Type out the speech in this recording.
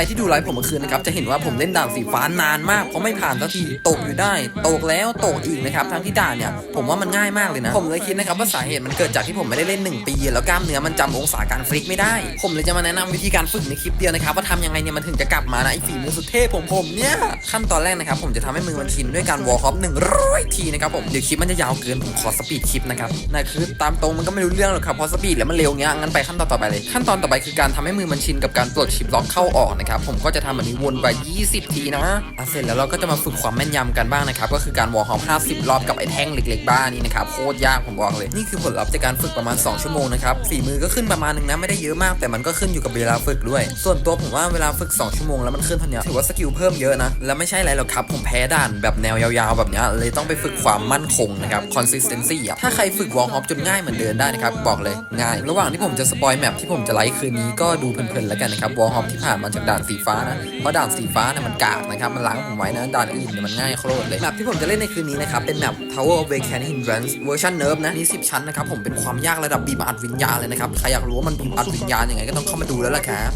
รที่ดูไลฟ์ผมเมื่อคืนนะครับจะเห็นว่าผมเล่นด่านสีฟ้านานมากเพราะไม่ผ่านสักทีตกอยู่ได้ ตกแล้วตกอีกนะครับทั้งที่ด่านเนี่ยผมว่ามันง่ายมากเลยนะผมเลยคิดนะครับว่าสาเหตุมันเกิดจากที่ผมไม่ได้เล่น 1 ปี แล้วกล้ามเนื้อมันจำองศาการฟลิกไม่ได้ ผมเลยจะมาแนะนำวิธีการฝึกในคลิปเดียวนะครับว่าทำยังไงเนี่ยมันถึงจะกลับมานะไอ้ฝีมือสุดเทพผมผมเนี่ยขั้นตอนแรกนะครับผมจะทำให้มือมันชินด้วยการวอลคอป100ทีนะครับผมเดี๋ยวคลิปมันจะยาวเกินผมขอสปีดคลิปนะครับนั่นคือตามตรงมันก็ไม่รู้เรื่องหรอกครับเพราะสปีดแล้วมันเร็วเงี้ยงั้นไปขั้นตอนต่อไปเลยขั้นตอนต่อไปคือการทำให้มือมันชินกับการปลดชิปล็อกเข้าออกนะครับผมก็จะทำแบบนี้วนไป 20 ทีนะอะเสร็จแล้วเราก็จะมาฝึกความแม่นยำกันบ้างนะครับ ก็คือการวอลคอป50 รอบกับไอ้แท่งเล็ก ๆ บ้านี่นะครับ โคตรยากผมบอกเลย นี่คือผลลัพธ์จากการฝึกประมาณ 2 ชั่วโมงนะครับ ฝีมือก็ขึ้นประมาณหนึงนะ ไม่ได้เยอะมาก แต่มันก็ขึ้นอยู่กับเวลาฝึกด้วย ส่วนตัวผมว่าเวลาฝึก 2 ชั่วโมงแล้วมันขึ้นเท่านี้ถือว่าสกิลเพิ่มเยอะนะ แล้วไม่ใช่อะไรหรอกครับ ผมแพ้ด่านแบบแนวยาวๆ แบบเนี้ยเลยต้องไปฝึกความมั่นคงนะครับ consistency อะ ถ้าใครฝึกวอลฮอปจนง่ายเหมือนเดินได้นะครับ บอกเลยง่าย ระหว่างที่ผมจะสปอยแมปที่ผมจะไลฟ์คืนนี้ก็ดูเพลินๆแล้วกันนะครับวอลฮอปที่ผ่านมาจากด่านสีฟ้านะ เพราะด่านสีฟ้าเนี่ยมันกากนะครับ มันล้างผมไว้นะ ด่านอื่นเนี่ยมันง่ายโคตรเลย แมปที่ผมจะเล่นในคืนนี้นะครับ เป็นแมป Tower of Vacan Hindrance เวอร์ชันเนิร์ฟนะ มี 10 ชั้นนะครับ ผมเป็นความยากระดับบีบอัดวิญญาณเลยนะครับ ใครอยากรู้ว่ามันบีบอัดวิญญาณยังไงก็ต้องเข้ามาดูแล้วล่ะครับ